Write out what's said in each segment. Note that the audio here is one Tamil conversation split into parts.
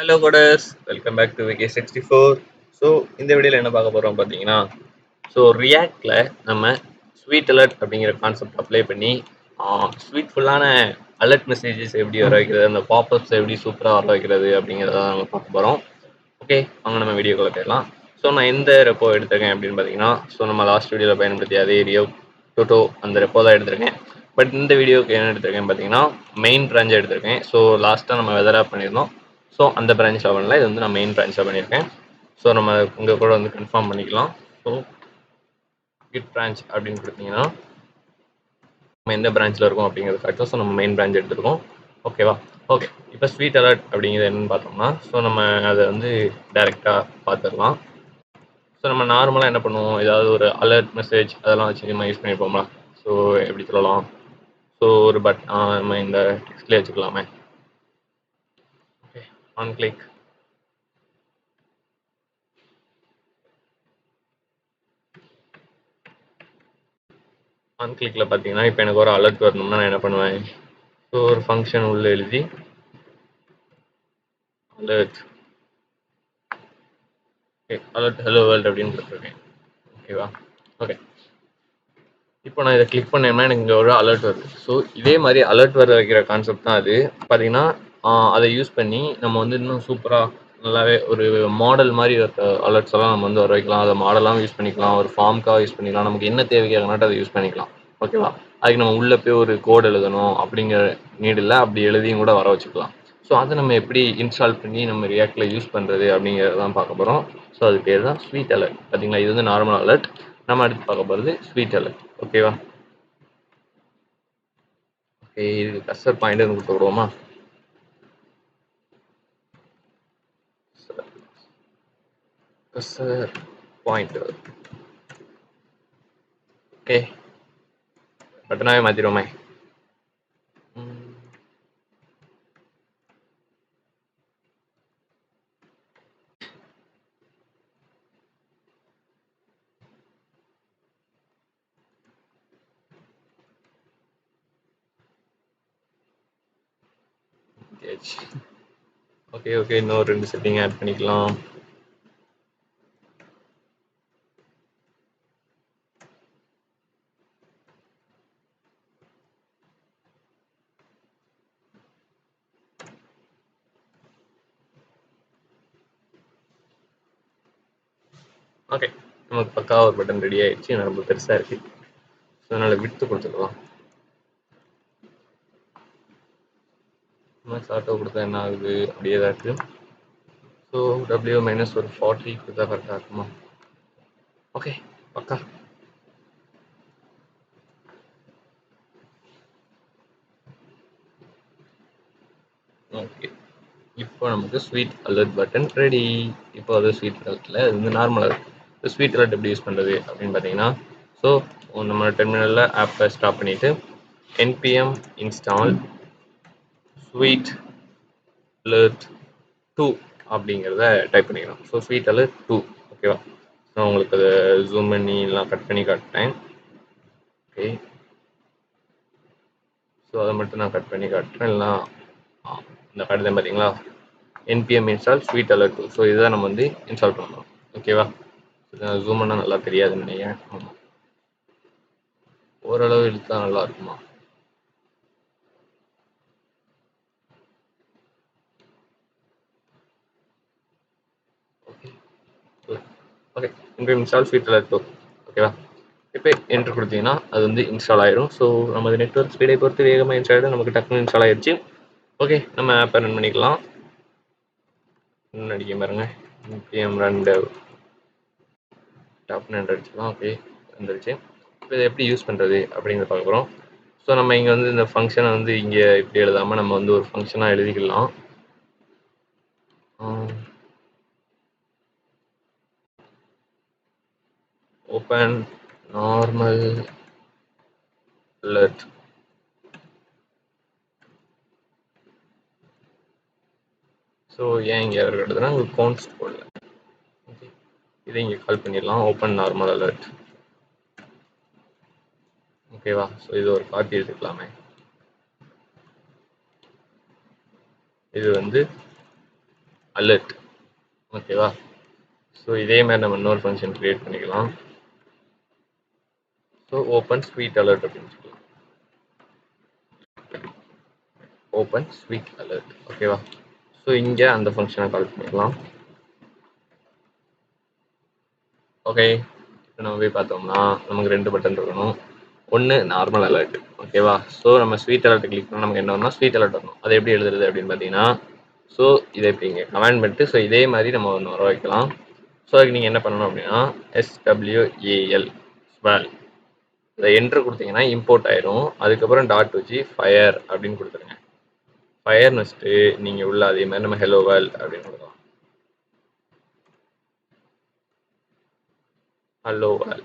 Hello coders welcome back to VK sixty four so இந்த வீடியோவில் என்ன பார்க்க போகிறோம் பார்த்தீங்கன்னா ஸோ ரியாக்டில் நம்ம ஸ்வீட் அலர்ட் அப்படிங்கிற கான்செப்ட் அப்ளை பண்ணி ஸ்வீட்ஃபுல்லான அலர்ட் மெசேஜஸ் எப்படி வர வைக்கிறது அந்த பாப்அப்ஸ் எப்படி சூப்பராக வர வைக்கிறது அப்படிங்கிறத நம்ம பார்க்க போகிறோம் ஓகே வாங்க நம்ம வீடியோக்குள்ளே போயிடலாம். ஸோ நான் எந்த ரெப்போ எடுத்திருக்கேன் அப்படின்னு பார்த்தீங்கன்னா ஸோ நம்ம லாஸ்ட் வீடியோவில் பயன்படுத்திய அதே ரியோ டோட்டோ அந்த ரெப்போ தான் எடுத்திருக்கேன். பட் இந்த வீடியோக்கு என்ன எடுத்திருக்கேன் பார்த்தீங்கன்னா மெயின் பிரான்ச் எடுத்திருக்கேன். ஸோ லாஸ்ட்டாக நம்ம வெதராக பண்ணியிருந்தோம். ஸோ அந்த பிரான்ச் ஓப்பனில் இது வந்து நான் மெயின் பிரான்ச்சாக பண்ணியிருக்கேன். ஸோ நம்ம உங்கள் கூட வந்து கன்ஃபார்ம் பண்ணிக்கலாம். ஸோ கிட் பிரான்ச் அப்படின்னு கொடுத்தீங்கன்னா நம்ம எந்த பிரான்ச்சில் இருக்கோம் அப்படிங்கிறது காட்டும். ஸோ நம்ம மெயின் பிரான்ச் எடுத்துருக்கோம். ஓகேவா ஓகே இப்போ ஸ்வீட் அலர்ட் அப்படிங்கிறது என்னன்னு பார்த்தோம்னா ஸோ நம்ம அதை வந்து டைரெக்டாக பார்த்துடலாம். ஸோ நம்ம நார்மலாக என்ன பண்ணுவோம்? ஏதாவது ஒரு அலர்ட் மெசேஜ் அதெல்லாம் வச்சு நம்ம யூஸ் பண்ணியிருப்போம்ல ஸோ எப்படி சொல்லலாம்? ஸோ ஒரு பட் நம்ம இந்த டெக்ஸ்ட்லேயே வச்சுக்கலாமே. ஓகே ஆன் கிளிக் ஆன் கிளிக்கில் பார்த்தீங்கன்னா இப்போ எனக்கு ஒரு அலர்ட் வரணும்னா நான் என்ன பண்ணுவேன்? ஸோ ஒரு ஃபங்க்ஷன் உள்ளே எழுதி alert okay alert hello world அப்படின்னு கொடுத்துருக்கேன். ஓகேவா ஓகே இப்போ நான் இதை கிளிக் பண்ணேன்னா எனக்கு இங்கே ஒரு அலர்ட் வருது. ஸோ இதே மாதிரி அலர்ட் வர வைக்கிற கான்செப்ட் தான் அது. பார்த்தீங்கன்னா அதை யூஸ் பண்ணி நம்ம வந்து இன்னும் சூப்பராக நல்லாவே ஒரு மாடல் மாதிரி அலர்ட்ஸ் எல்லாம் நம்ம வந்து வர வைக்கலாம். அதை மாடலாகவும் யூஸ் பண்ணிக்கலாம். ஒரு ஃபார்ம்க்காக யூஸ் பண்ணிக்கலாம். நமக்கு என்ன தேவைக்காகனாட்டு அதை யூஸ் பண்ணிக்கலாம். ஓகேவா அதுக்கு நம்ம உள்ளே போய் ஒரு கோட் எழுதணும் அப்படிங்கிற நீடில் இல்லை. அப்படி எழுதியும் கூட வர வச்சுக்கலாம். ஸோ அதை நம்ம எப்படி இன்ஸ்டால் பண்ணி நம்ம ரியாக்டில் யூஸ் பண்ணுறது அப்படிங்கிறதான் பார்க்க போகிறோம் ஸோ அது பேர் தான் ஸ்வீட் அலர்ட் பார்த்தீங்களா இது வந்து நார்மல் அலர்ட் நம்ம அடுத்து பார்க்க போகிறது ஸ்வீட் அலர்ட் ஓகேவா ஓகே இது கஸ்டர் பாயிண்ட் கொடுத்துருவோமா விடுவோமா கஸ்டர் பாயிண்ட் ஓகே பட்டனாவே மாற்றிடுவோமே ஓகே ஓகே இன்னும் ரெண்டு செட்டிங் ஆட் பண்ணிக்கலாம். ஓகே நமக்கு பக்கா ஒரு பட்டன் ரெடி ஆயிடுச்சு. ரொம்ப பெருசாக இருக்கு. ஸோ அதனால் விட்டு கொடுத்துக்கலாம் மேக்ஸ் ஆட்டோ கொடுத்தா என்ன ஆகுது? அப்படியே தான் இருக்குது ஸோ டபிள்யூ மைனஸ் ஒரு ஃபார்ட்டி கொடுத்தா கரெக்டாக இருக்குமா? ஓகே பக்கா. ஓகே இப்போ நமக்கு ஸ்வீட் அலர்ட் பட்டன் ரெடி இப்போ அது ஸ்வீட் அலர்ட்டில் அது வந்து நார்மலாக இருக்கு ஸ்வீட் அலர்ட் எப்படி யூஸ் பண்ணுறது அப்படின்னு பார்த்தீங்கன்னா ஸோ நம்ம டெர்மினலில் ஆப்பை ஸ்டாப் பண்ணிவிட்டு NPM install sweet alert two அப்படிங்கிறத டைப் பண்ணிக்கலாம். ஸோ ஸ்வீட் அலர்ட் டூ ஓகேவா நான் உங்களுக்கு அதை ஜூம் பண்ணி எல்லாம் கட் பண்ணி காட்டுறேன். ஓகே ஸோ அதை மட்டும் நான் கட் பண்ணி காட்டுறேன். இல்லைனா இந்த காட்டுதேன் பார்த்தீங்களா? NPM install sweet alert two so இதுதான் நம்ம வந்து இன்ஸ்டால் பண்ணணும். ஓகேவா ஜூம் பண்ணால் நல்லா தெரியாதுன்னு நினைக்கிறேன். ஆமாம் ஓரளவு இழுத்தா நல்லா இருக்குமா? ஓகே இன்றைய இன்ஸ்டால் ஃபீட்டில் இருக்கும் ஓகேவா இப்போ என்ட்ரு கொடுத்தீங்கன்னா அது வந்து இன்ஸ்டால் ஆயிரும். ஸோ நமது நெட்ஒர்க் ஸ்பீடை பொறுத்து வேகமாக இன்ஸ்டால் ஆகிடும் நமக்கு டக்குனு இன்ஸ்டால் ஆயிடுச்சு ஓகே நம்ம ஆப்பை ரன் பண்ணிக்கலாம். ரன் அடிக்க பாருங்க பிஎம் ரெண்டு டாப்னு ரெண்டு அடிச்சுக்கலாம் ஓகே வந்துருச்சு. இப்போ இதை எப்படி யூஸ் பண்ணுறது அப்படிங்கிறத பார்க்க போகிறோம் ஸோ நம்ம இங்கே வந்து இந்த ஃபங்க்ஷனை வந்து இங்கே இப்படி எழுதாமல் நம்ம வந்து ஒரு ஃபங்க்ஷனாக எழுதிக்கலாம். ஓப்பன் நார்மல் லெட் ஸோ ஏன் இங்கே இருக்கிறதுனா உங்களுக்கு கவுண்ட்ஸ் போடல. இதை இங்கே கால் பண்ணிடலாம். ஓப்பன் நார்மல் அலர்ட் ஓகேவா ஸோ இது ஒரு காப்பி எடுத்துக்கலாமே. இது வந்து அலர்ட் ஓகேவா ஸோ இதே மாதிரி நம்ம இன்னொரு ஃபங்க்ஷன் க்ரியேட் பண்ணிக்கலாம். ஸோ ஓப்பன் ஸ்வீட் அலர்ட் அப்படின்னு சொல்லலாம் ஓப்பன் ஸ்வீட் அலர்ட் ஓகேவா ஸோ இங்கே அந்த ஃபங்க்ஷனை கால் பண்ணிக்கலாம் ஓகே இப்போ நம்ம போய் பார்த்தோம்னா நமக்கு ரெண்டு பட்டன் இருக்கணும். ஒன்று நார்மல் அலர்ட் ஓகேவா ஸோ நம்ம ஸ்வீட் அலர்ட் கிளிக் பண்ணால் நமக்கு என்ன வரணும் ஸ்வீட் அலர்ட் வரணும். அதை எப்படி எழுதுறது அப்படின்னு பார்த்தீங்கன்னா ஸோ இதை இப்படி இங்கே கமெண்ட் பண்ணிட்டு ஸோ இதே மாதிரி நம்ம ஒன்று வர வைக்கலாம். ஸோ அதுக்கு நீங்கள் என்ன பண்ணணும் அப்படின்னா எஸ்டபிள்யூஏஎல் ஸ்வால் இதை என்ட்ரு கொடுத்தீங்கன்னா இம்போர்ட் ஆயிரும். அதுக்கப்புறம் டாட் வச்சு ஃபயர் அப்படின்னு கொடுத்துருங்க. ஃபயர்னு வச்சுட்டு நீங்கள் உள்ள அதே மாதிரி நம்ம ஹெலோ வேல் அப்படின்னு கொடுக்கலாம். ஹலோ வேல்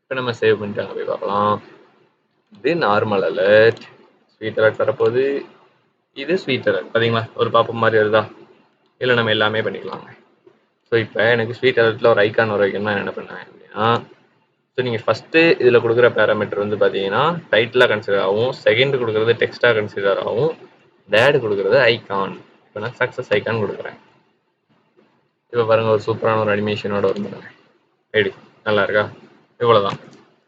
இப்போ நம்ம சேவ் பண்ணிட்டு அங்கே போய் பார்க்கலாம். இது நார்மல் அலர்ட் ஸ்வீட் அலர்ட் வரப்போகுது. இது ஸ்வீட் அலர்ட் பார்த்தீங்களா ஒரு பாப்பம் மாதிரி வருதா? இல்லை நம்ம எல்லாமே பண்ணிக்கலாங்க. ஸோ இப்போ எனக்கு ஸ்வீட் அலர்ட்டில் ஒரு ஐக்கான் வர வைக்கணும்னா என்ன பண்ணேன் அப்படின்னா ஸோ நீங்கள் ஃபஸ்ட்டு இதில் கொடுக்குற பேராமீட்டர் வந்து பார்த்தீங்கன்னா டைட்டிலாக கன்சிடர் ஆகும். செகண்ட் கொடுக்குறது டெக்ஸ்ட்டாக கன்சிடர் ஆகும். தேர்டு கொடுக்குறது ஐக்கான் இப்போ நான் சக்ஸஸ் ஐக்கான் கொடுக்குறேன். இப்போ பாருங்கள் ஒரு சூப்பரான ஒரு அனிமேஷனோட வந்து ஐடி நல்லா இருக்கா? இவ்வளோ தான்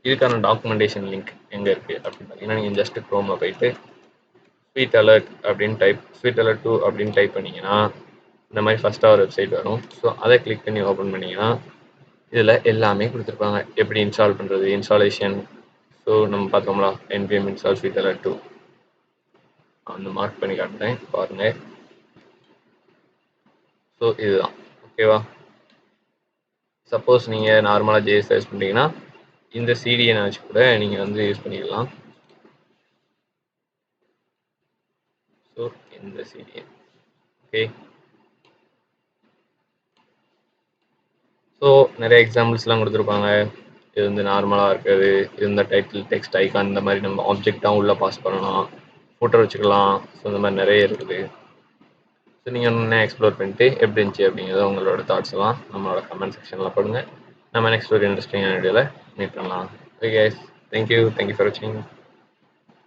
இதுக்கான டாக்குமெண்டேஷன் லிங்க் எங்கே இருக்குது அப்படின்னு பார்த்தீங்கன்னா நீங்கள் ஜஸ்ட் க்ரோமில் போயிட்டு ஸ்வீட் அலர்ட் அப்படின்னு டைப் ஸ்வீட் அலர்ட் டூ அப்படின்னு டைப் பண்ணிங்கன்னா இந்த மாதிரி ஃபஸ்ட்டாக ஒரு வெப்சைட் வரும். ஸோ அதை கிளிக் பண்ணி ஓப்பன் பண்ணிங்கன்னா இதில் எல்லாமே கொடுத்துருப்பாங்க. எப்படி இன்ஸ்டால் பண்ணுறது இன்ஸ்டாலேஷன் ஸோ நம்ம பார்த்தோம்ல NPM install sweet alert two அந்த மார்க் பண்ணி காட்டுறேன் பாருங்கள் ஸோ இதுதான். ஓகேவா? சப்போஸ் நீங்கள் நார்மலாக ஜேஎஸ் யூஸ் பண்ணிட்டீங்கன்னா இந்த சிடிஎனை வச்சு கூட நீங்கள் வந்து யூஸ் பண்ணிக்கலாம். ஸோ இந்த சிடிஎன் ஓகே ஸோ நிறைய எக்ஸாம்பிள்ஸ்லாம் கொடுத்துருப்பாங்க. இது வந்து நார்மலாக இருக்கிறது. இது இந்த டைட்டில் டெக்ஸ்ட் ஐக்கான் இந்த மாதிரி நம்ம ஆப்ஜெக்டாக உள்ளே பாஸ் பண்ணலாம். ஃபோட்டோ வச்சுக்கலாம். ஸோ இந்த மாதிரி நிறைய இருக்குது. ஸோ நீங்கள் இன்னும் எக்ஸ்ப்ளோர் பண்ணிட்டு எப்படி இருந்துச்சு அப்படிங்கிறத உங்களோட தாட்ஸ் எல்லாம் நம்மளோட கமெண்ட் செக்ஷனில் போடுங்க. நம்ம நெக்ஸ்ட் ஒரு இன்ட்ரெஸ்டிங்கான வீடியோவில் மீட் பண்ணலாம். ஓகே தேங்க்யூ தேங்க்யூ ஃபார் வாட்சிங்